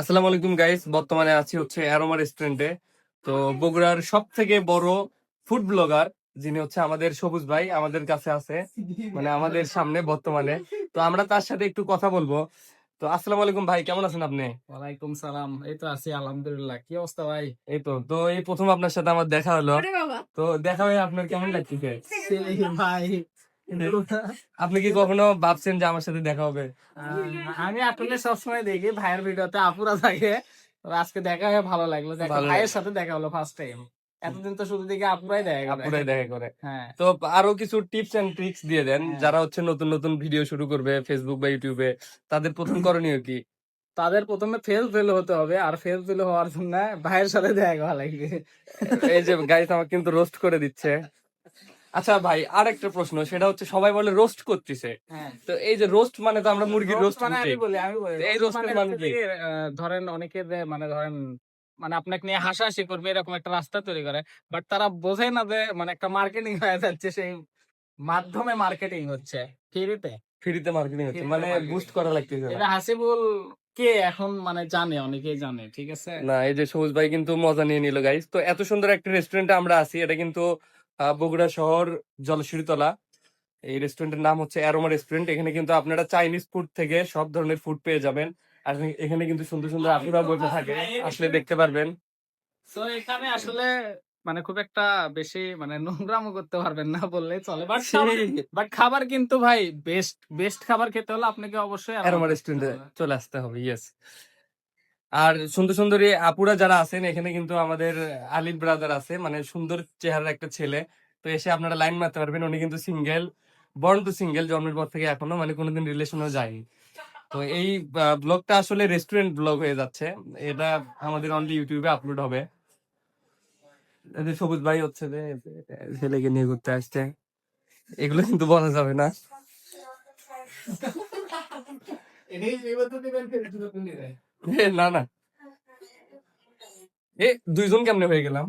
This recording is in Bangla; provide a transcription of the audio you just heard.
আসসালামু আলাইকুম গাইস বর্তমানে আছি হচ্ছে অ্যারোমা রেস্টুরেন্টে তো বগুড়ার সব থেকে বড় ফুড ব্লগার যিনি হচ্ছে আমাদের সবুজ ভাই আমাদের কাছে আছে। মানে আমাদের সামনে বর্তমানে। তো আমরা তার সাথে একটু কথা বলব। তো আসসালামু আলাইকুম ভাই কেমন আছেন আপনি? ওয়ালাইকুম সালাম। এই তো আছি আলহামদুলিল্লাহ। কি অবস্থা ভাই? এই তো তো এই প্রথম আপনার সাথে আমার দেখা হলো। তো দেখা হয়ে আপনার কেমন লাগছে ভাই। আপনি কি কখনো ভাবছেন যে আমার সাথে দেখা হবে? আমি আসলে সবসময় দেখি ভাইয়ের ভিডিওতে আপুরা থাকে। আজকে দেখা হয়ে ভালো লাগল। ভাইয়ের সাথে দেখা হলো ফার্স্ট টাইম এতদিন তো শুধু দেখি আপুরাই দেখা আপুরাই দেখা করে। হ্যাঁ। তো আরও কিছু টিপস এন্ড ট্রিক্স দিয়ে দেন। হ্যাঁ। যারা হচ্ছে নতুন নতুন ভিডিও শুরু করবে ফেসবুক বা ইউটিউবে তাদের প্রথম করণীয় কি? তাদের প্রথমে ফেল ফেল হতে হবে। আর ফেল ফেল হওয়ার জন্য ভাইয়ের সাথে দেখা লাগবে। এই যে গাইস আমাকে কিন্তু রোস্ট করে দিচ্ছে। আচ্ছা ভাই আর একটা প্রশ্ন সেটা হচ্ছে সবাই বলে রোস্ট করতেছে। হ্যাঁ। তো এই যে রোস্ট মানে তো আমরা মুরগির রোস্ট মানে আমি বলি আমি বলি এই roast মানে কি? ধরেন অনেকে যে মানে ধরেন মানে আপনাকে নিয়ে হাসাহাসি করবে এরকম একটা রাস্তা তৈরি করে বাট তারা বোঝে না যে মানে একটা মার্কেটিং হয়ে যাচ্ছে সেই মাধ্যমে মার্কেটিং হচ্ছে ফ্রিতে। ফ্রিতে মার্কেটিং হচ্ছে মানে বুস্ট করা লাগতেছে। এটা হাসিবুল কে এখন মানে জানে অনেকেই জানে ঠিক আছে? না এই যে সবুজ ভাই কিন্তু মজা নিয়ে নিল গাইস তো এত সুন্দর একটা রেস্টুরেন্টে আমরা আছি এটা কিন্তু বগুড়া শহর জলসিঁড়িতলা এই রেস্টুরেন্টের নাম হচ্ছে অ্যারোমা রেস্টুরেন্ট এখানে কিন্তু আপনারা চাইনিজ ফুড থেকে সব ধরনের ফুড পেয়ে যাবেন। আর এখানে কিন্তু সুন্দর সুন্দর আপুরা বসে থাকে। আসলে দেখতে পারবেন। তো এখানে আসলে মানে খুব একটা বেশি মানে নোংরামো করতে পারবেন না বললেই চলে। বাট বাট খাবার কিন্তু ভাই বেস্ট বেস্ট খাবার খেতে হলে আপনাকে অবশ্যই অ্যারোমা রেস্টুরেন্টে চলে আসতে হবে ইয়েস আর সুন্দর সুন্দরী আপুরা যারা আছেন এখানে কিন্তু আমাদের আলিফ ব্রাদার আছে মানে সুন্দর চেহারার একটা ছেলে। তো এসে আপনারা লাইন মারতে পারবেন উনি কিন্তু সিঙ্গেল বর্ন টু সিঙ্গেল জন্মের পর থেকে এখনও মানে কোনোদিন রিলেশনও যায়নি। তো এই ব্লগটা আসলে রেস্টুরেন্ট ব্লগ হয়ে যাচ্ছে। এটা আমাদের অনলি ইউটিউবে আপলোড হবে। সবুজ ভাই হচ্ছে যে ছেলেকে নিয়ে ঘুরতে আসছে। এগুলো কিন্তু বলা যাবে না। এ, না না এ দুইজন কেমনে হয়ে গেলাম